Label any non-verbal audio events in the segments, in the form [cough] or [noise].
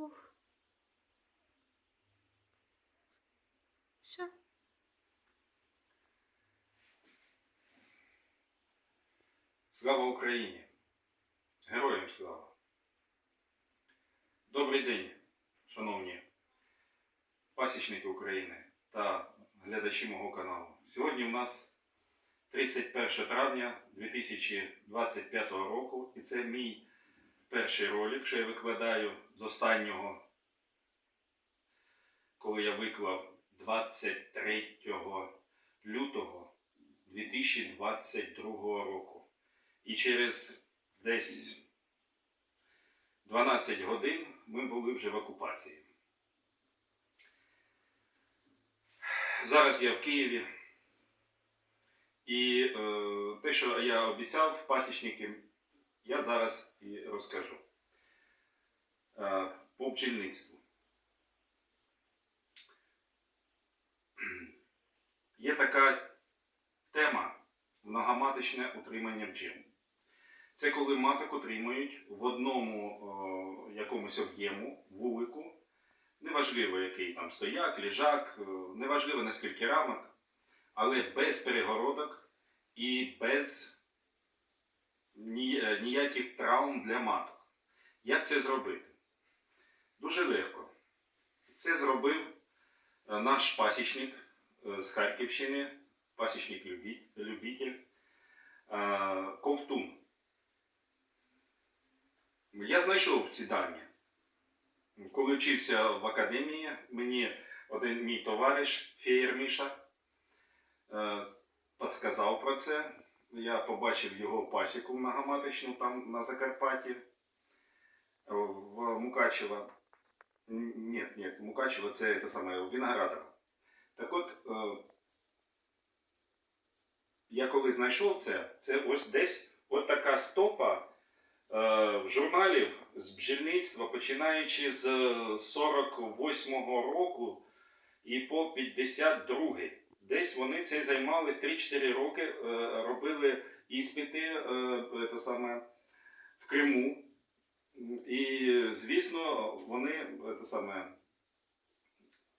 Бог. Все. Слава Україні! Героям слава! Добрий день, шановні пасічники України та глядачі мого каналу. Сьогодні в нас 31 травня 2025 року, і це мій перший ролик, що я викладаю з останнього, коли я виклав 23 лютого 2022 року. І через десь 12 годин ми були вже в окупації. Зараз я в Києві. І е, те, що я обіцяв пасічникам, я зараз і розкажу. Е, по бджільництву. [clears throat] Є така тема многоматочне утримання бджіл. Це коли маток отримують в одному о, якомусь об'єму, вулику, неважливо, який там стояк, ліжак, е, неважливо наскільки рамок, але без перегородок і без е, ніяких травм для маток. Як це зробити? Дуже легко. Це зробив е, наш пасічник е, з Харківщини, пасічник любитель е, Ковтун. Я знайшов ці дані. Коли вчився в академії, мені один мій товариш, Феєр Міша, підсказав про це. Я побачив його пасіку многоматочну там на Закарпатті, в Мукачево. Н- Ні, ні, Мукачево це те саме Виноградово. Так от, е, я коли знайшов це, це ось десь от така стопа е, журналів з бджільництва, починаючи з 48-го року і по 52-й. Десь вони цим займались 3-4 роки, е, робили іспити е, е, саме, в Криму. І, звісно, вони е, те саме,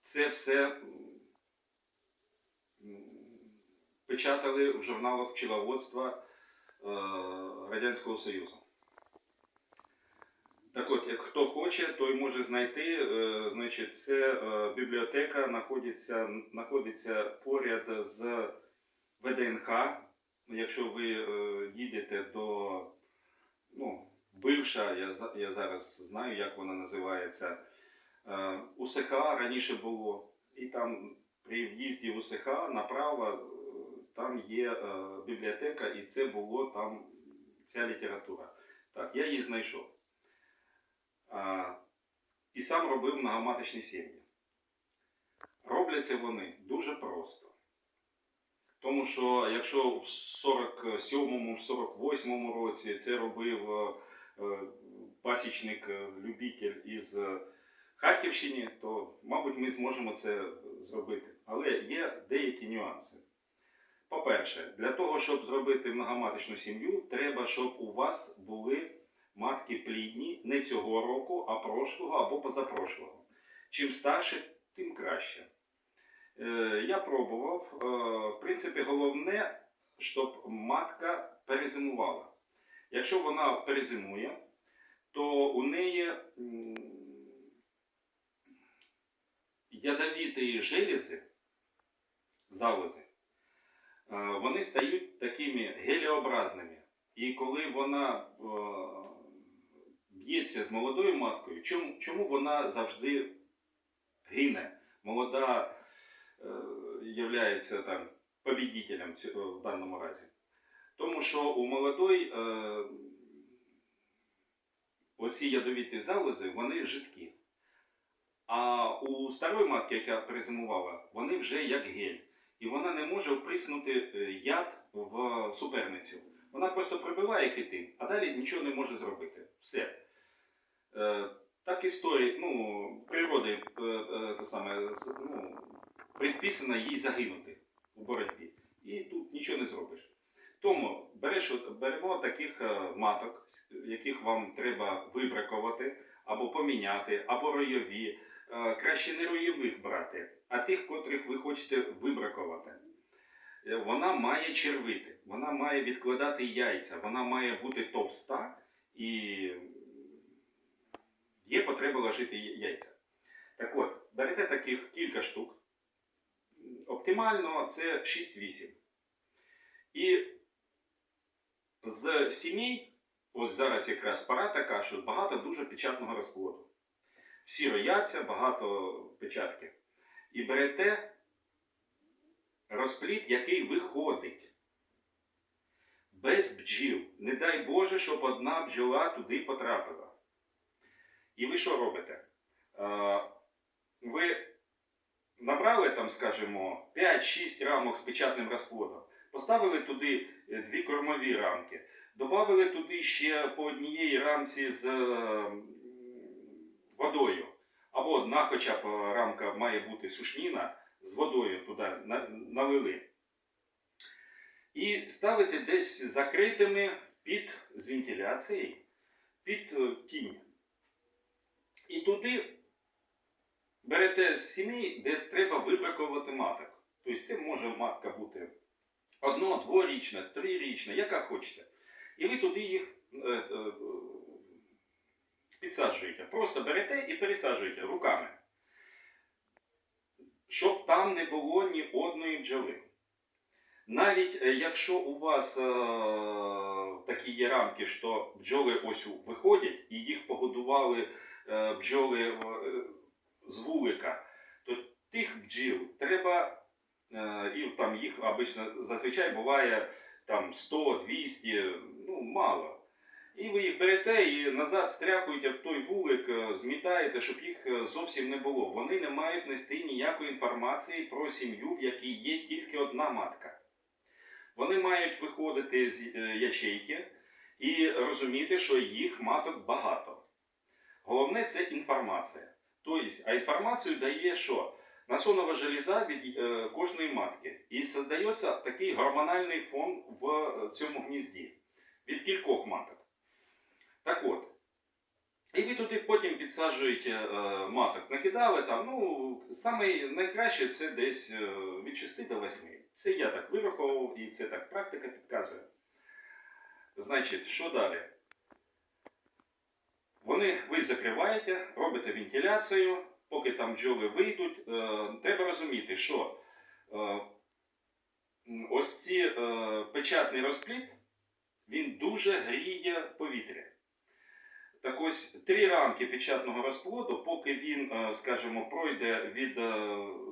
це все печатали в журналах пчеловодства е, Радянського Союзу. Так от, як хто хоче, той може знайти. е, Значить, це е, бібліотека знаходиться, знаходиться поряд з ВДНХ. Якщо ви їдете до ну, бивша, я, я зараз знаю, як вона називається. Е, УСХ раніше було, і там при в'їзді в УСХ направо е, там є е, бібліотека, і це було там ця література. Так, я її знайшов. І сам робив многоматочні сім'ї. Робляться вони дуже просто. Тому що якщо в 47-му, 48-му році це робив е, е, пасічник е, із е, Харківщини, то, мабуть, ми зможемо це зробити. Але є деякі нюанси. По-перше, для того, щоб зробити многоматочну сім'ю, треба, щоб у вас були матки плідні не цього року, а прошлого або позапрошлого. Чим старше, тим краще. Я пробував. В принципі, головне, щоб матка перезимувала. Якщо вона перезимує, то у неї м, ядовіті желези, залози, е, вони стають такими геліобразними. І коли вона е, б'ється з молодою маткою, чому, чому вона завжди гине? Молода е, являється там побідітелем в даному разі. Тому що у молодої е, оці ядовіті залози, вони жидкі. А у старої матки, яка перезимувала, вони вже як гель. І вона не може вприснути е, яд в суперницю. Вона просто прибиває хитин, а далі нічого не може зробити. Все. Е, так історії, ну, природи е, е, саме, ну, предписано їй загинути у боротьбі. І тут нічого не зробиш. От- беремо таких е, маток, яких вам треба вибракувати, або поміняти, або ройові. Е, Краще не ройових брати, а тих, котрих ви хочете вибракувати. Е, Вона має червити, вона має відкладати яйця, вона має бути товста і є потреба ложити яйця. Так от, берете таких кілька штук. Оптимально це 6-8. І з сімей, ось зараз якраз пора така, що багато дуже печатного розплоду. Всі рояться, багато печатки. І берете розплід, який виходить. Без бджіл. Не дай Боже, щоб одна бджола туди потрапила. І ви що робите? Ви набрали там, скажімо, 5-6 рамок з печатним розплодом, поставили туди дві кормові рамки, додали туди ще по однієї рамці з е, водою. Або одна хоча б рамка має бути сушніна з водою туди налили. І ставити десь закритими під з вентиляцією, під е, тінь. І туди берете з сімей, де треба вибракувати маток. Тобто це може матка бути одно, дворічна, трирічна, яка хочете. І ви туди їх е, е, підсаджуєте. Просто берете і пересаджуєте руками. Щоб там не було ні одної бджоли. Навіть е, якщо у вас е, такі є рамки, що бджоли ось виходять і їх погодували е, бджоли е, з вулика, то тих бджіл треба, і там їх обично зазвичай буває там 100, 200, ну мало. І ви їх берете і назад стряхуєте в той вулик, е, змітаєте, щоб їх е, зовсім не було. Вони не мають нести ніякої інформації про сім'ю, в якій є тільки одна матка. Вони мають виходити з е, ячейки і розуміти, що їх маток багато. Головне це інформація. Тобто, а інформацію дає що? Насонова железа від е, кожної матки. І создається такий гормональний фон в е, цьому гнізді від кількох маток. Так от. І ви туди потім підсаджуєте е, маток. Накидали там, ну, саме найкраще це десь е, від 6 до 8. Це я так вираховував і це так практика підказує. Значить, що далі? Вони ви закриваєте, робите вентиляцію, поки там бджоли вийдуть. Е, треба розуміти, що е, ось ці е, печатний розплід, він дуже гріє повітря. Так ось три рамки печатного розплоду, поки він, скажімо, пройде від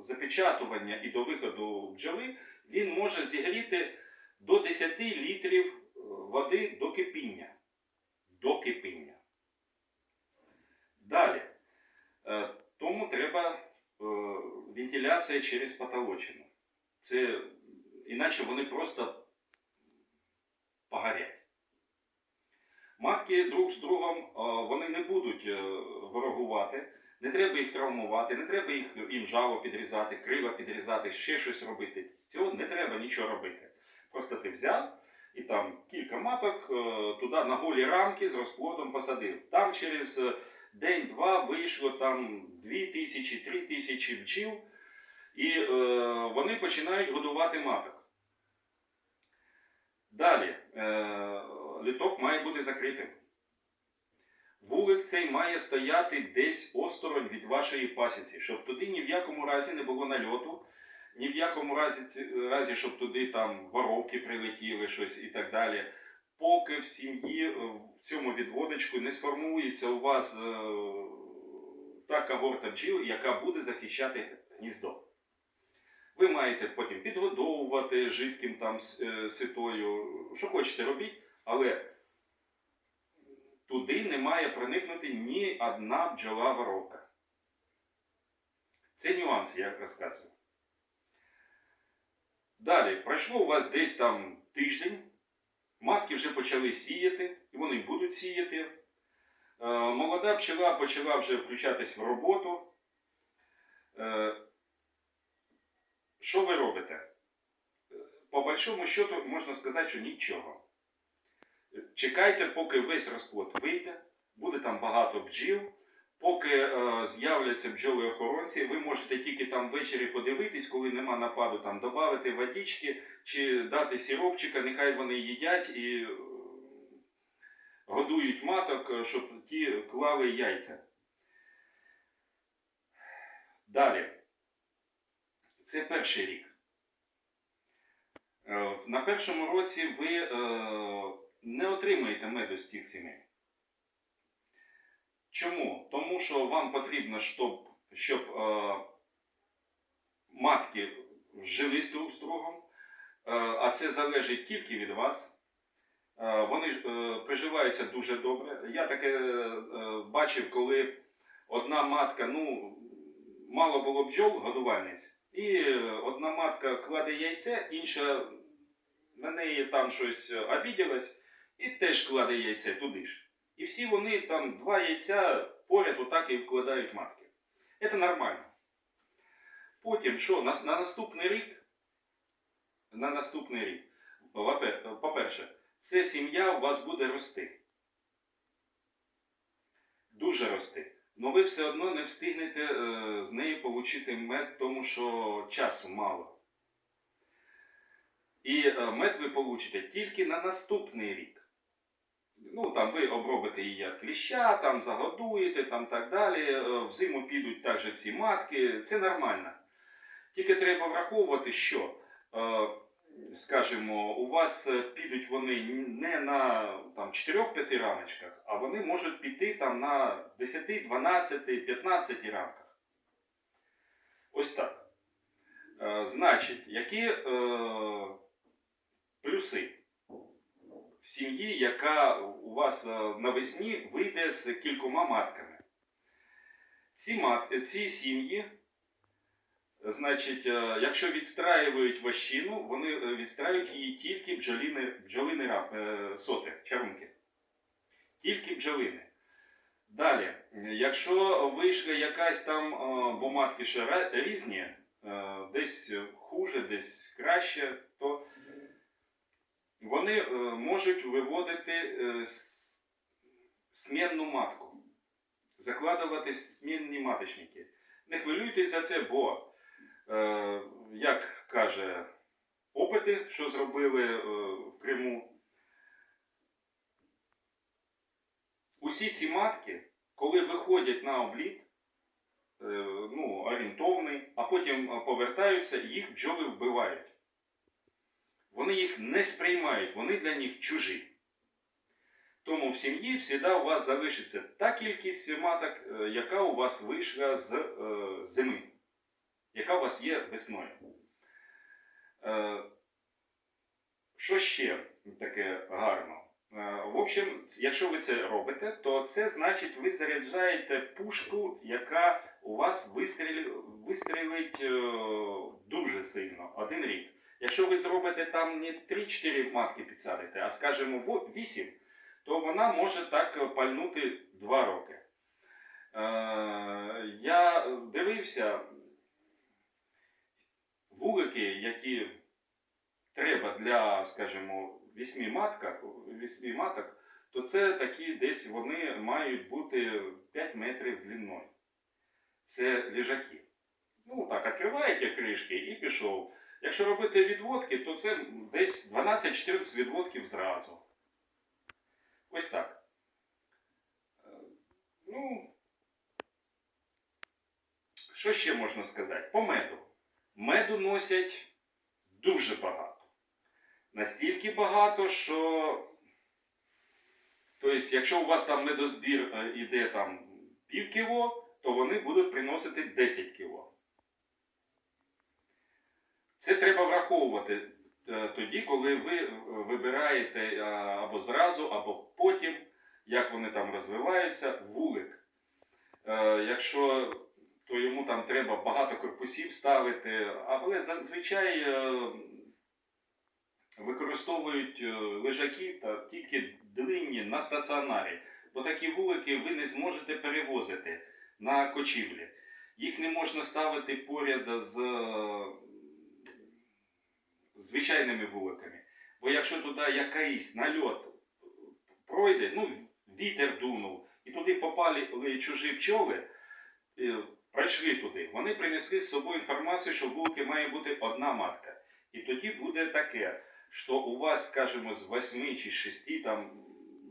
запечатування і до виходу бджоли, він може зігріти до 10 літрів води до кипіння. До кипіння. Далі. Е, Тому треба е, вентиляція через потолочину. Це іначе вони просто погорять. Матки друг з другом е, вони не будуть е, ворогувати, не треба їх травмувати, не треба їх їм жало підрізати, крила підрізати, ще щось робити. Цього не треба нічого робити. Просто ти взяв і там кілька маток е, туди на голі рамки з розплодом посадив. Там через день-два вийшло там дві тисячі, три тисячі бджіл, і е, вони починають годувати маток. Далі, е, літок має бути закритим. Вулик цей має стояти десь осторонь від вашої пасіці, щоб туди ні в якому разі не було нальоту, ні в якому разі, разі щоб туди там воровки прилетіли, щось і так далі. Поки в сім'ї е, в цьому відводочку не сформується у вас е, та когорта бджіл, яка буде захищати гніздо. Ви маєте потім підгодовувати жидким там е, ситою, що хочете робіть, але туди не має проникнути ні одна бджола воровка. Це нюанс, я розказую. Далі, пройшло у вас десь там тиждень, матки вже почали сіяти, і вони будуть сіяти. Е, Молода пчела почала вже включатись в роботу. Е, Що ви робите? По большому счету можна сказати, що нічого. Чекайте, поки весь розплод вийде, буде там багато бджіл, е, з'являться бджоли-охоронці. Ви можете тільки там ввечері подивитись, коли нема нападу, там додати водички чи дати сіропчика, нехай вони їдять і е, годують маток, е, щоб ті клали яйця. Далі. Це перший рік. Е, На першому році ви е, не отримаєте меду з цих сімей. Чому? Тому що вам потрібно, щоб, щоб е, матки жили з друг з другом, а це залежить тільки від вас. Вони приживаються дуже добре. Я таке бачив, коли одна матка, ну, мало було бджол годувальниць, і одна матка кладе яйце, інша на неї там щось обіділась і теж кладе яйце туди ж. І всі вони там два яйця поряд отак і вкладають матки. Це нормально. Потім що, на, на наступний рік, на наступний рік, по-пе- по-перше, ця сім'я у вас буде рости. Дуже рости. Но ви все одно не встигнете е, з неї отримати мед, тому що часу мало. І е, мед ви получите тільки на наступний рік. Ну, там ви обробите її від кліща, там загодуєте, там так далі. Е, Взиму підуть також ці матки. Це нормально. Тільки треба враховувати, що, скажімо, у вас е, підуть вони не на там, 4-5 рамочках, а вони можуть піти там на 10, 12, 15 рамках. Ось так. Е, Значить, які е, плюси в сім'ї, яка у вас е, навесні вийде з кількома матками? Ці, мат, ці сім'ї, значить, е, якщо відстраюють вощину, вони е, відстраюють її тільки бджоліни, бджолини е, соти, чарунки. Тільки бджолини. Далі, якщо вийшла якась там, бо матки ще різні, десь хуже, десь краще, то вони можуть виводити смінну матку, закладувати смінні маточники. Не хвилюйтесь за це, бо, як каже опити, що зробили е, в Криму, усі ці матки, коли виходять на обліт, е, ну, орієнтовний, а потім е, повертаються, їх бджоли вбивають. Вони їх не сприймають, вони для них чужі. Тому в сім'ї завжди у вас залишиться та кількість маток, е, яка у вас вийшла з е, зими, яка у вас є весною. Е, що ще таке гарно? Е, В общем, якщо ви це робите, то це значить ви заряджаєте пушку, яка у вас вистрілить, е, дуже сильно, один рік. Якщо ви зробите там не 3-4 матки підсадите, а скажімо 8, то вона може так пальнути 2 роки. Я дивився вулики, які треба для, скажімо, 8 маток, 8 маток, то це такі десь вони мають бути 5 метрів длиною. Це ліжаки. Ну так, відкриваєте кришки і пішов. Якщо робити відводки, то це десь 12-14 відводків зразу. Ось так. Ну, що ще можна сказати? По меду. Меду носять дуже багато. Настільки багато, що. Тобто, якщо у вас там медозбір е, іде там пів кіло, то вони будуть приносити 10 кіло. Це треба враховувати е, тоді, коли ви е, вибираєте або зразу, або потім, як вони там розвиваються, вулик. Якщо то йому там треба багато корпусів ставити, але зазвичай е, використовують е, лежаки та тільки длинні на стаціонарі, бо такі вулики ви не зможете перевозити на кочівлі. Їх не можна ставити поряд з е, звичайними вуликами. Бо якщо туди якийсь нальот пройде, ну, вітер дунув, і туди попали чужі пчоли, прийшли туди. Вони принесли з собою інформацію, що в вулики має бути одна матка. І тоді буде таке, що у вас, скажімо, з восьми чи шести там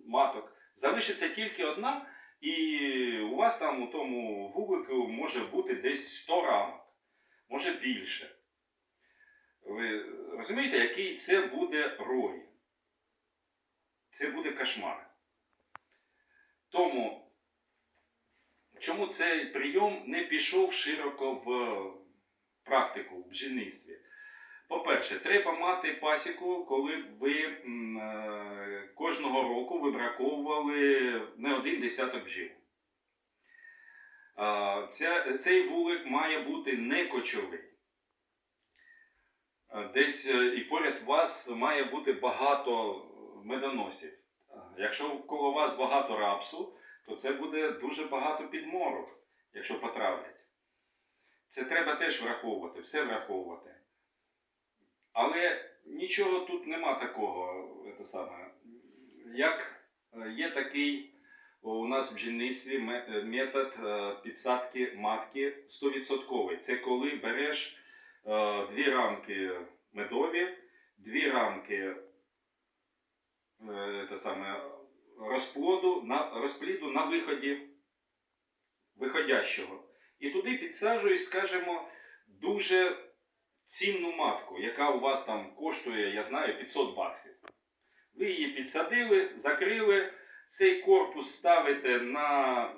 маток залишиться тільки одна, і у вас там у тому вулику може бути десь 100 рамок, може більше. Ви розумієте, який це буде рой? Це буде кошмар. Тому, чому цей прийом не пішов широко в практику в бджільництві? По-перше, треба мати пасіку, коли б ви е, кожного року вибраковували не один десяток бджіл. Цей вулик має бути не кочовий. Десь е, і поряд вас має бути багато медоносів. Якщо коло вас багато рапсу, то це буде дуже багато підморок, якщо потравлять. Це треба теж враховувати, все враховувати. Але нічого тут нема такого. Це саме. Як е, є такий у нас в бджільництві е, метод е, підсадки матки 100%. Це коли береш дві рамки медові, дві рамки е, те саме, розплоду, на, розпліду на виході виходящого. І туди підсаджуєш, скажімо, дуже цінну матку, яка у вас там коштує, я знаю, 500 баксів. Ви її підсадили, закрили, цей корпус ставите на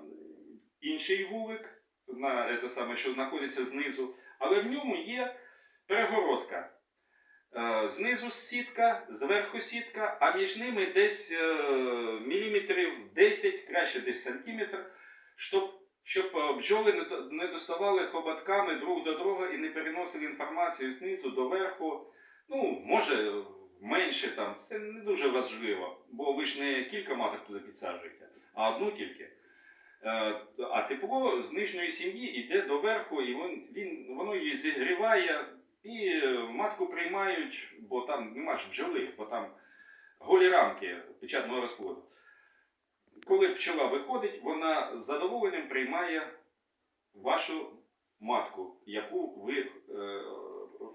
інший вулик, на те саме, що знаходиться знизу, але в ньому є перегородка. Е, Знизу сітка, зверху сітка, а між ними десь е, міліметрів 10, краще десь сантиметр, щоб, щоб е, бджоли не доставали хоботками друг до друга і не переносили інформацію знизу до верху. Ну, може, менше там, це не дуже важливо, бо ви ж не кілька маток туди підсаджуєте, а одну тільки. А тепло з нижньої сім'ї йде до верху, і він, він, воно її зігріває, і е, матку приймають, бо там нема ж бджоли, бо там голі рамки печатного розплоду. Коли пчела виходить, вона з задоволенням приймає вашу матку, яку ви е,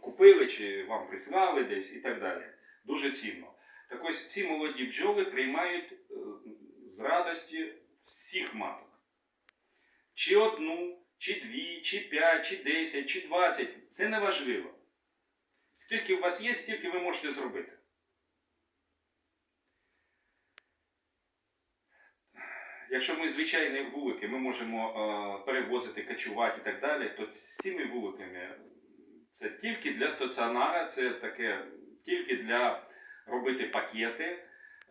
купили чи вам прислали десь і так далі. Дуже цінно. Так ось ці молоді бджоли приймають е, з радості всіх маток. Чи одну, чи дві, чи п'ять, чи десять, чи двадцять. Це не важливо. Скільки у вас є, стільки ви можете зробити. Якщо ми звичайні вулики, ми можемо е, перевозити, качувати і так далі, то цими вуликами це тільки для стаціонара, це таке тільки для робити пакети.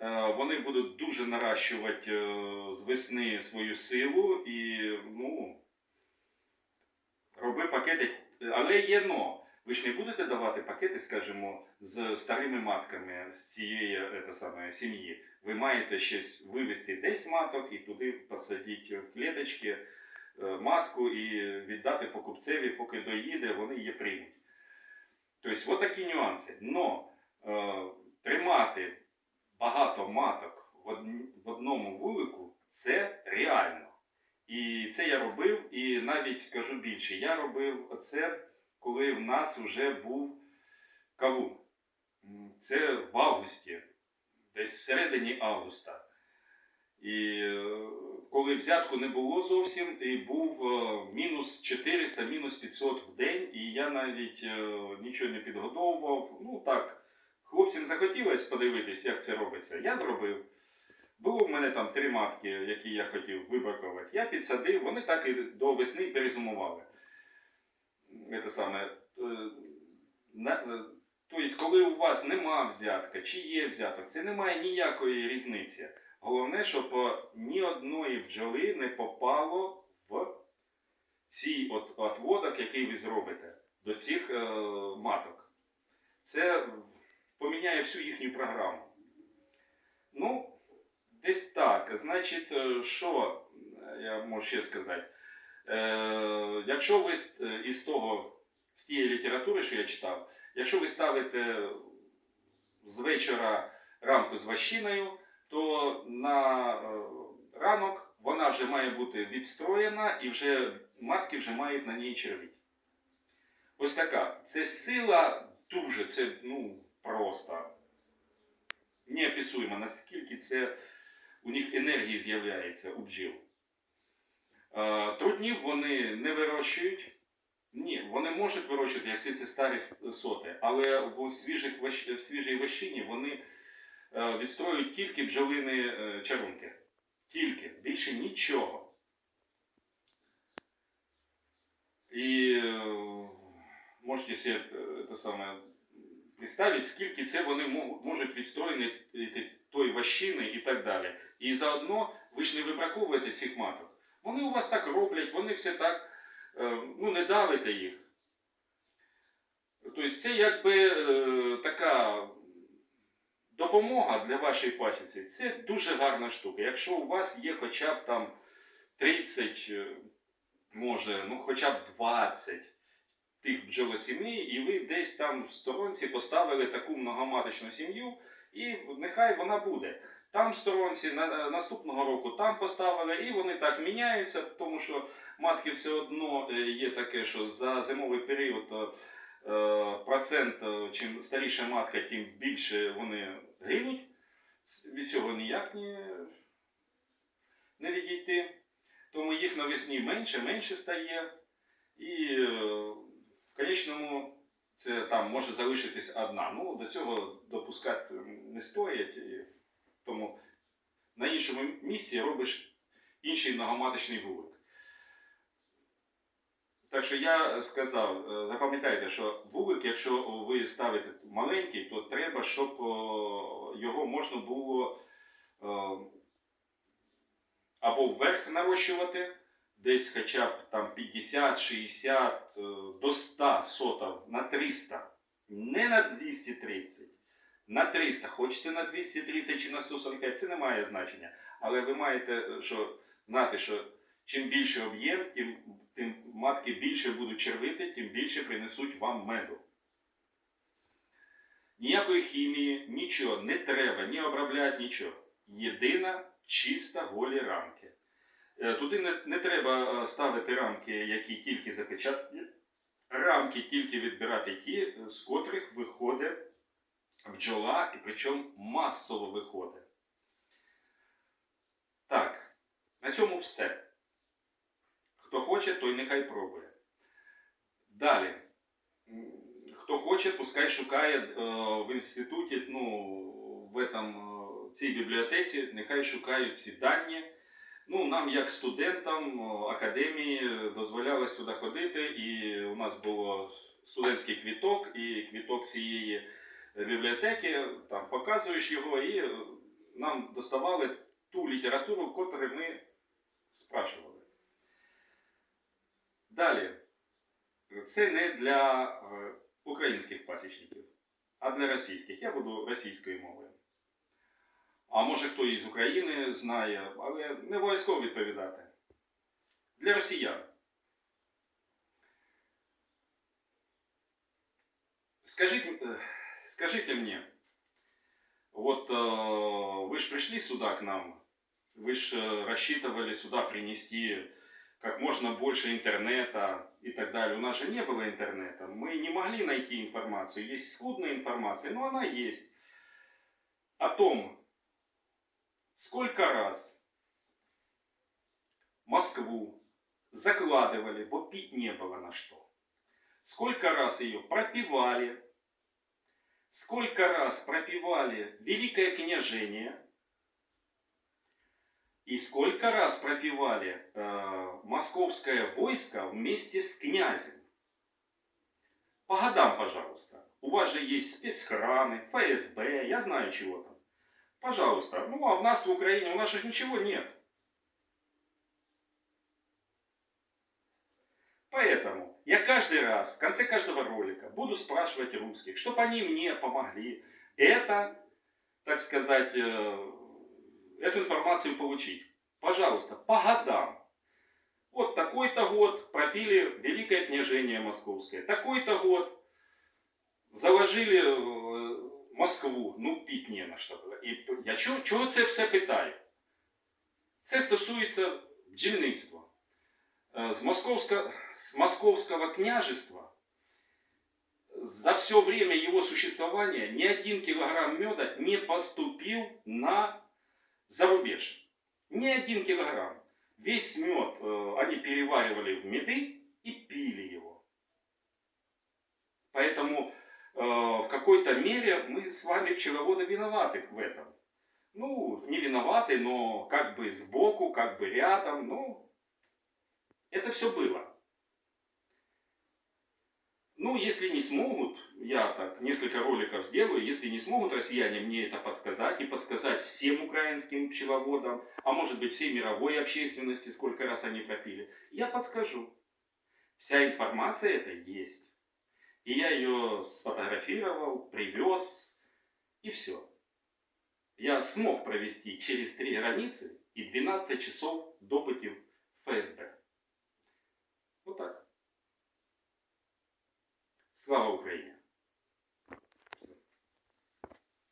Е, Вони будуть дуже наращувати е, з весни свою силу і ну, роби пакети. Але є но. Ви ж не будете давати пакети, скажімо, з старими матками з цієї е, саме, сім'ї. Ви маєте щось вивезти десь маток і туди посадити в клеточки е, матку і віддати покупцеві, поки доїде, вони її приймуть. Тобто, от такі нюанси. Но е, тримати багато маток в одному вулику це реально. І це я робив, і навіть скажу більше, я робив це, коли в нас вже був кавун. Це в августі, десь всередині августа. І е, коли взятку не було зовсім, і був е, мінус 400, мінус 500 в день, і я навіть е, нічого не підготовував. Ну так, хлопцям захотілося подивитись, як це робиться. Я зробив. Було в мене там три матки, які я хотів вибракувати. Я підсадив, вони так і до весни перезимували. Це саме. е, е, Тобто, коли у вас нема взятка, чи є взяток, це не має ніякої різниці. Головне, щоб е, ні одної бджоли не попало в цей от отводок, який ви зробите до цих маток. Це поміняє всю їхню програму. Ну, десь так. Значить, що я можу ще сказати? Е, якщо ви е, із того, з тієї літератури, що я читав, якщо ви ставите з вечора рамку з ващиною, то на е, ранок вона вже має бути відстроєна і вже матки вже мають на ній червіть. Ось така. Це сила дуже, це ну, просто неописуємо, наскільки це у них енергії з'являється у бджіл. Трутнів вони не вирощують. Ні, вони можуть вирощувати, як всі це старі соти, але в, свіжих, в свіжій вощині вони е, відстроюють тільки бджолини е, чарунки. Тільки, більше нічого. І е, можете себе те саме, представити, скільки це вони можуть відстроїти той вощини і так далі. І заодно ви ж не вибраковуєте цих маток. Вони у вас так роблять, вони все так, е, ну не давите їх. Тобто це якби е, така допомога для вашої пасіці. Це дуже гарна штука. Якщо у вас є хоча б там 30, е, може, ну хоча б 20 тих бджолосімей, і ви десь там в сторонці поставили таку многоматочну сім'ю, і нехай вона буде. Там сторонці на, наступного року там поставили, і вони так міняються, тому що матки все одно е, є таке, що за зимовий період е, е, процент, е, чим старіша матка, тим більше вони гинуть. Від цього ніяк не, не відійти. Тому їх навесні менше, менше стає. І е, в конечному це там може залишитись одна. Ну, до цього допускати не стоїть. Тому на іншому місці робиш інший многоматочний вулик. Так що я сказав, е, запам'ятайте, що вулик, якщо ви ставите маленький, то треба, щоб його можна було е, або вверх нарощувати, десь хоча б там 50, 60, е, до 100 сотів на 300, не на 230, на 300. Хочете на 230 чи на 145, це не має значення. Але ви маєте е, що, знати, що чим більше об'єм, тим, тим матки більше будуть червити, тим більше принесуть вам меду. Ніякої хімії, нічого не треба, ні обробляти, нічого. Єдина чиста голі рамки. Е, Туди не, не треба е, ставити рамки, які тільки запечатані. Рамки тільки відбирати ті, з котрих виходить бджола, і причому масово виходить. Так, на цьому все. Хто хоче, той нехай пробує. Далі. Хто хоче, пускай шукає е, в інституті, ну, в этом, е, цій бібліотеці, нехай шукають ці дані. Ну, нам, як студентам академії, дозволялось сюди ходити, і у нас було студентський квіток і квіток цієї бібліотеки, там показуєш його, і нам доставали ту літературу, яку ми спрашували. Далі. Це не для е, українських пасічників, а для російських. Я буду російською мовою. А може хто із України знає, але не обов'язково відповідати. Для росіян. Скажіть, е, скажите мне, вот э, вы же пришли сюда к нам, вы же э, рассчитывали сюда принести как можно больше интернета и так далее. У нас же не было интернета. Мы не могли найти информацию. Есть скудная информация, но она есть. О том, сколько раз Москву закладывали, бо пить не было на что. Сколько раз ее пропивали, сколько раз пропивали Великое княжение, и сколько раз пропивали э, московское войско вместе с князем. По годам, пожалуйста. У вас же есть спецхраны, ФСБ, я знаю чего там. Пожалуйста. Ну, а в нас в Украине, у нас же ничего нет. Поэтому я каждый раз, в конце каждого ролика, буду спрашивать русских, чтобы они мне помогли это, так сказать, э, эту информацию получить. Пожалуйста, по годам. Вот такой-то год пропили Великое княжение Московское. Такой-то год заложили е, Москву. Ну, піть не на що було. І я чого, чого це все питаю? Це стосується бджільництва. Е, З, Московська, з Московського княжества за все время его существования ни один килограмм меда не поступил на зарубеж. Ни один килограмм. Весь мед э, они переваривали в меды и пили его. Поэтому э, в какой-то мере мы с вами, пчеловоды, виноваты в этом. Ну, не виноваты, но как бы сбоку, как бы рядом, ну, это все было. Ну, если не смогут, я так несколько роликов сделаю, если не смогут россияне мне это подсказать и подсказать всем украинским пчеловодам, а может быть всей мировой общественности, сколько раз они пропили, я подскажу. Вся информация это есть. И я ее сфотографировал, привез, и все. Я смог провести через три границы и 12 часов допытів ФСБ. Слава Україні!